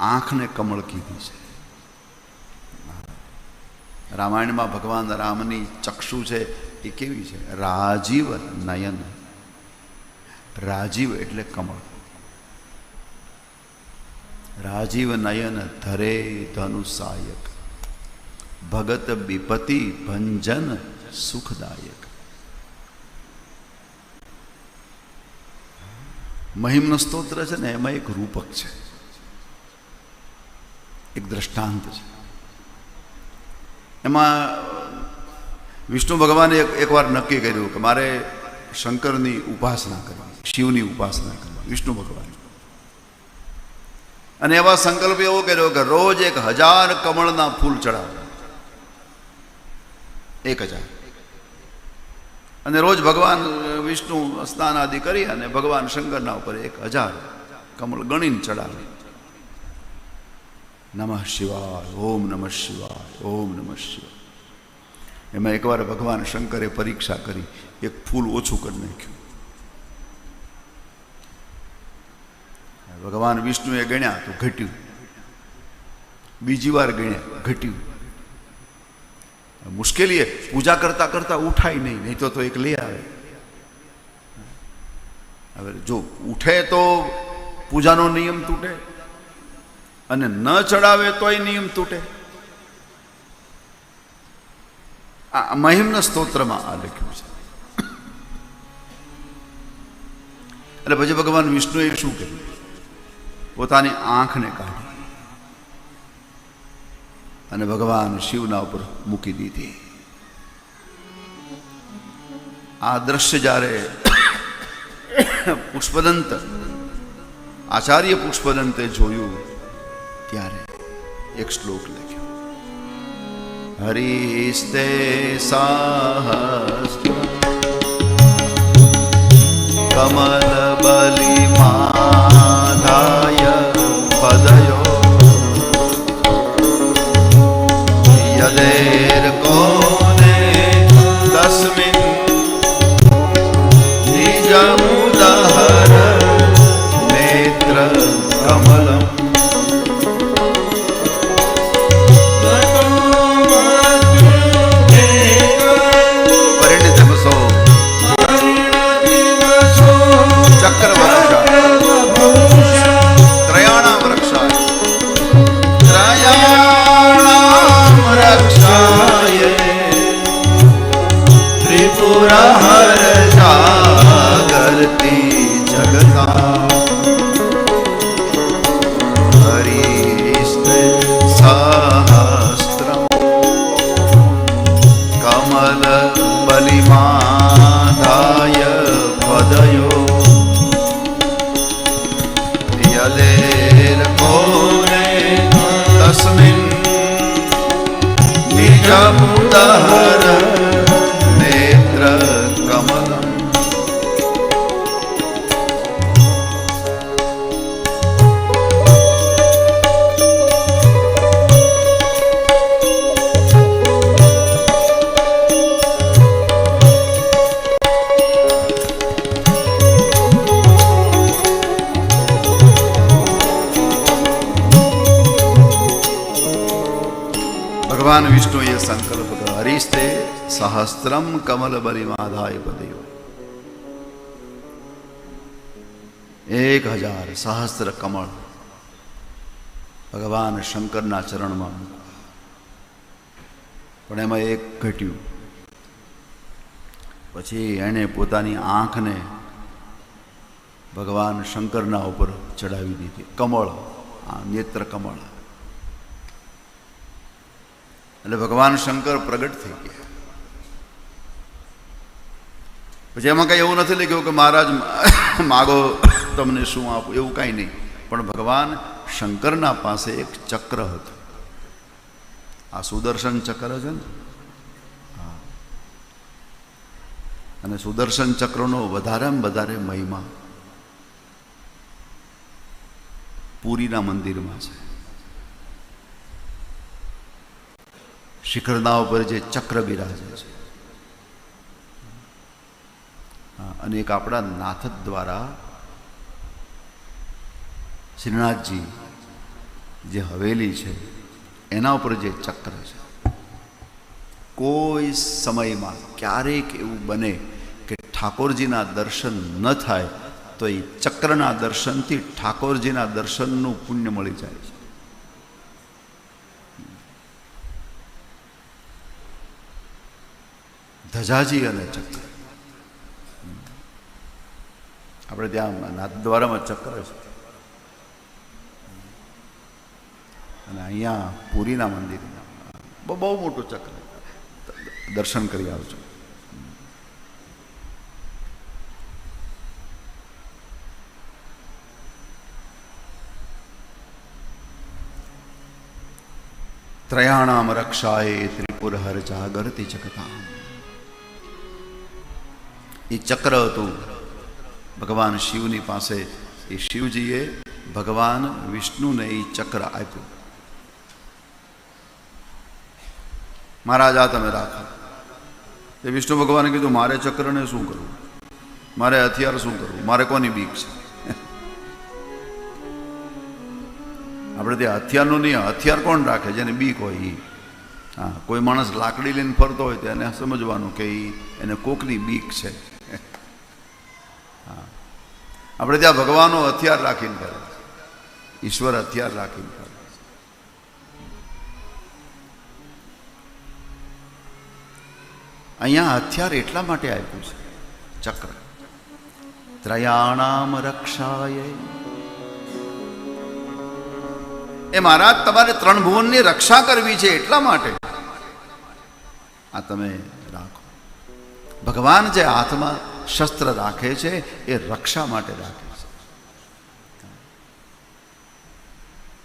આંખને કમળ કીધી છે. રામાયણમાં ભગવાન રામની ચક્ષુ છે એ કેવી છે? રાજીવ નયન. રાજીવ એટલે કમળ. રાજીવ નયન ધરે ધનુષાયક. ભગત વિપતિ ભંજન સુખદાયક. મહિમનો સ્તોત્ર છે ને, એમાં એક રૂપક છે. એક દ્રષ્ટાંત છે. એમાં વિષ્ણુ ભગવાને એકવાર નક્કી કર્યું કે મારે શંકરની ઉપાસના કરવી, શિવની ઉપાસના કરવી, વિષ્ણુ ભગવાન અને એવા સંકલ્પ એવો કર્યો કે રોજ એક હજાર કમળના ફૂલ ચડાવે. એક હજાર. અને રોજ ભગવાન વિષ્ણુ સ્નાન આદિ કરી અને ભગવાન શંકરના ઉપર એક હજાર કમળ ગણીને ચડાવે. નમઃ શિવાય, ઓમ નમઃ શિવાય, ઓમ નમઃ શિવાય. એમાં એકવાર ભગવાન શંકરે પરીક્ષા કરી, એક ફૂલ ઓછું કરી નાખ્યું. ભગવાન વિષ્ણુએ ગણ્યા તો ઘટ્યું. બીજી વાર ગણ્યા, ઘટ્યું. મુશ્કેલી પૂજા કરતા કરતા ઉઠાય નહીં નહીં તો એક લઈ આવે. હવે જો ઉઠે તો પૂજાનો નિયમ તૂટે. અને ન ચડાવે તોય નિયમ તૂટે. આ મહિમના સ્તોત્રમાં આ લખ્યું છે. એટલે પછી ભગવાન વિષ્ણુએ શું કર્યું? પોતાની આંખને કાઢી અને ભગવાન શિવના ઉપર મૂકી દીધી. આ દ્રશ્ય જ્યારે પુષ્પદંત, આચાર્ય પુષ્પદંતે જોયું ત્યારે એક શ્લોક લખ્યો. હરિસ્તે સાહસ્ત્ર કમલ બલિ ભગવાન વિષ્ણુએ સંકલ્પ કર્યો હરિસ્તે સહસ્ત્રમ કમલ બલિમાધાય પદયો. એક હજાર સહસ્ત્ર કમળ ભગવાન શંકરના ચરણમાં પણ એમાં એક ઘટ્યું. પછી એણે પોતાની આંખને ભગવાન શંકરના ઉપર ચડાવી દીધી. કમળ, આ નેત્ર કમળ. એટલે ભગવાન શંકર પ્રગટ થઈ ગયા. પછી એમાં કંઈ એવું નથી લખ્યું કે મહારાજ, માગો તમને શું આપું? એવું કાંઈ નહીં. પણ ભગવાન શંકરના પાસે એક ચક્ર હતું. આ સુદર્શન ચક્ર છે ને? અને સુદર્શન ચક્રનો વધારેમાં વધારે મહિમા પુરીના મંદિરમાં છે. શિખરના ઉપર જે ચક્ર બિરાજે છે. અને એક આપણા નાથક દ્વારા શ્રીનાથજી જે હવેલી છે, એના ઉપર જે ચક્ર છે. કોઈ સમયમાં ક્યારેક એવું બને કે ઠાકોરજીના દર્શન ન થાય, તો એ ચક્રના દર્શનથી ઠાકોરજીના દર્શનનું પુણ્ય મળી જાય છે. ધજાજી અને ચક્ર. આપણે ત્યાં નાથદ્વારામાં ચક્ર છે. અને અહીંયા પુરીના મંદિરના બહુ બહુ મોટું ચક્ર. દર્શન કરી આવજો. ત્રયાણામ રક્ષાએ ત્રિપુર હર જાગરતી ચકતામ એ ચક્ર હતું. ભગવાન શિવની પાસે એ શિવજીએ ભગવાન વિષ્ણુને એ ચક્ર આપ્યું. મહારાજ, આ તમે રાખો. એ વિષ્ણુ ભગવાને કીધું, મારે ચક્રને શું કરવું? મારે હથિયાર શું કરવું? મારે કોની બીક છે? આપણે ત્યાં હથિયારનું નહીં, હથિયાર કોણ રાખે? જેને બીક હોય એ હા, કોઈ માણસ લાકડી લઈને ફરતો હોય તો એને સમજવાનું કે એને કોકની બીક છે. આપણે ત્યાં ભગવાનનો હથિયાર રાખીને ફરે ઈશ્વર હથિયાર રાખીને ફરે અહીંયા હથિયાર એટલા માટે આપ્યું છે. ચક્ર. ત્રયાણામ રક્ષાય. એ મહારાજ, તમારે ત્રણ ભુવનની રક્ષા કરવી છે એટલા માટે. આ તમે રાખો. ભગવાન જે હાથમાં શસ્ત્ર રાખે છે એ રક્ષા માટે રાખે